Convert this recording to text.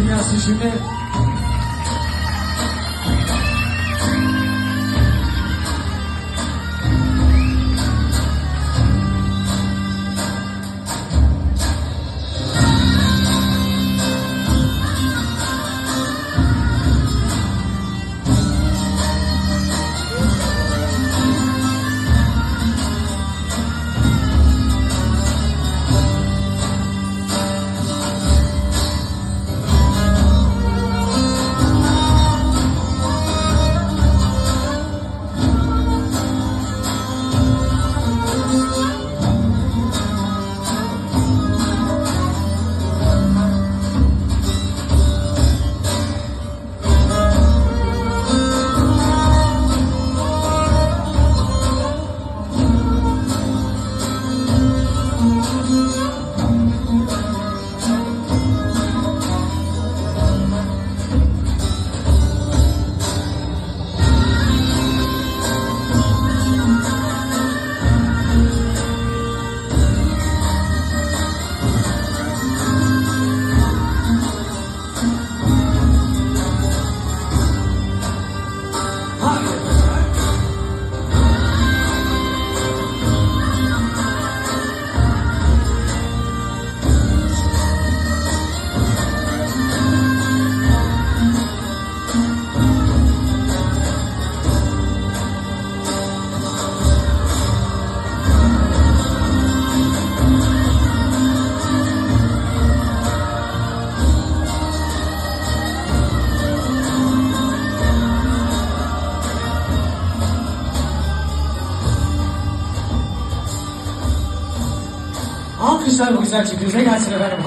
gelsin şimdi. Alkışlar bu güzel çekimize gelsin efendim.